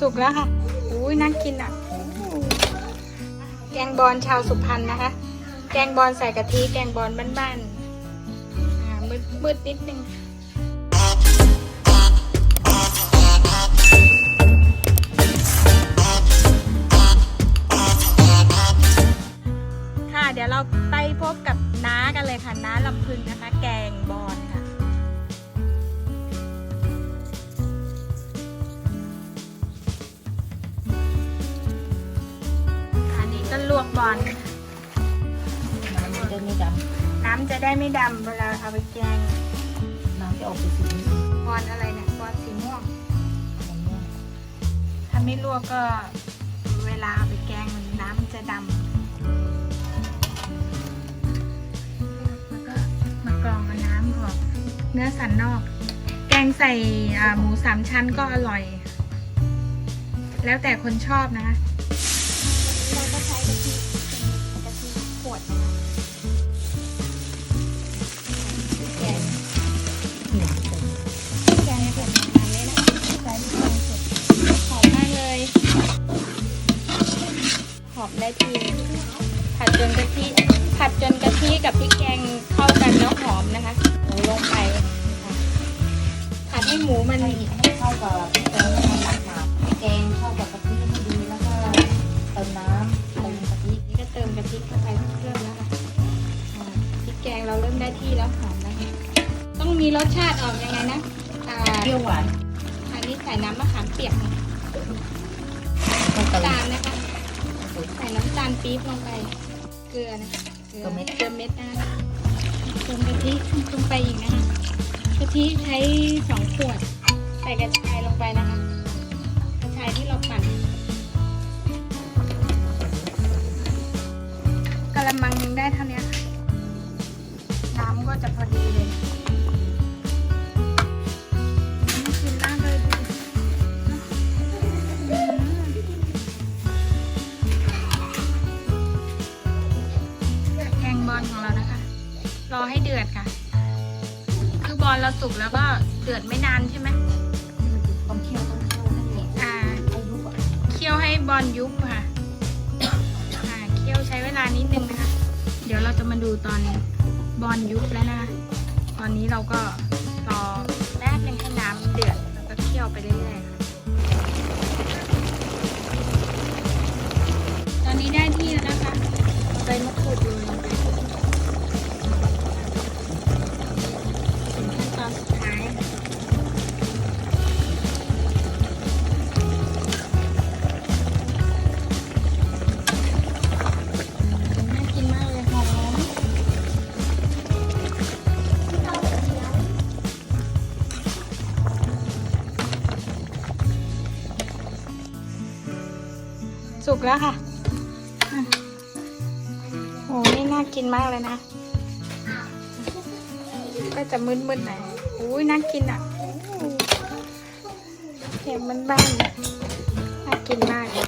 สุกแล้วค่ะอุ้ยน่ากินอะ แกงบอลชาวสุพรรณนะคะ แกงบอลใส่กะทิแกงบอลบ้านๆอ่ามืดมืดนิดนึงค่ะเดี๋ยวเราไปพบกับน้ากันเลยค่ะน้าลำพึงนะคะ แกงบอล บอลน้ำมันจะไม่ดน้ำจะได้ไม่ดำเวลาเอาไปแกงำน้ำจะออกสีสีบอลอะไรเนี่ยบอลสีม่วงอย่างเงี้ยถ้าไม่ลวกก็เวลาเอาไปแกงมันน้ำมันจะดำแล้วก็มากรองเอาน้ำออกเนื้อสันนอก แกงใส่อ่าหมูสามชั้นก็อร่อย แล้วแต่คนชอบนะคะ เราก็ใช้กะทิ ได้ทีผัดจนกะทิผัดจนกะทิกับพริกแกงเข้ากันแล้วหอมนะคะหมูลงไปค่ะผัดให้หมูมันให้ให้เข้ากับแกงให้มันหนักหนาแกงเข้ากับกะทิให้ดีแล้วก็เติมน้ำเติมกะทินี่ก็เติมกะทิเข้าไปเริ่มแล้วค่ะอ่าพริกแกงเราเริ่มได้ที่แล้วหอมแล้วค่ะต้องมีรสชาติออกยังไงนะอ่าเปรี้ยวหวานอันนี้ใส่น้ำมะขามเปียกค่ะาลปี๊บลงไป เกลือนะเกลือเม็ดเกลือเม็ดนะเติมกะทิลงไปอีกนะคะกะทิใช้สองขวด ใส่กระชายลงไปนะคะกระชายที่เราปั่นกระมังนึงได้เท่านี้ค่ะน้ำก็จะพอดีเลย รอให้เดือดค่ะ คือบอลเราสุกแล้วก็เดือดไม่นานใช่ไหมต้องเคี่ยวต้องเคี่ยวให้ให้อ่ายุบอะเคี่ยวให้บอลยุบค่ะอ่าเคี่ยวใช้เวลานิดนึงนะคะ เดี๋ยวเราจะมาดูตอนบอลยุบแล้วนะคะ ตอนนี้เราก็รอแป๊บนึงให้น้ำเดือดแล้วก็เคี่ยวไปเรื่อยๆค่ะ สุกแล้วค่ะโอ้โหนี่น่ากินมากเลยนะ ก็จะมืดๆหน่อยอุ้ยน่ากินอะเค็มมันบ้านๆน่ากินมาก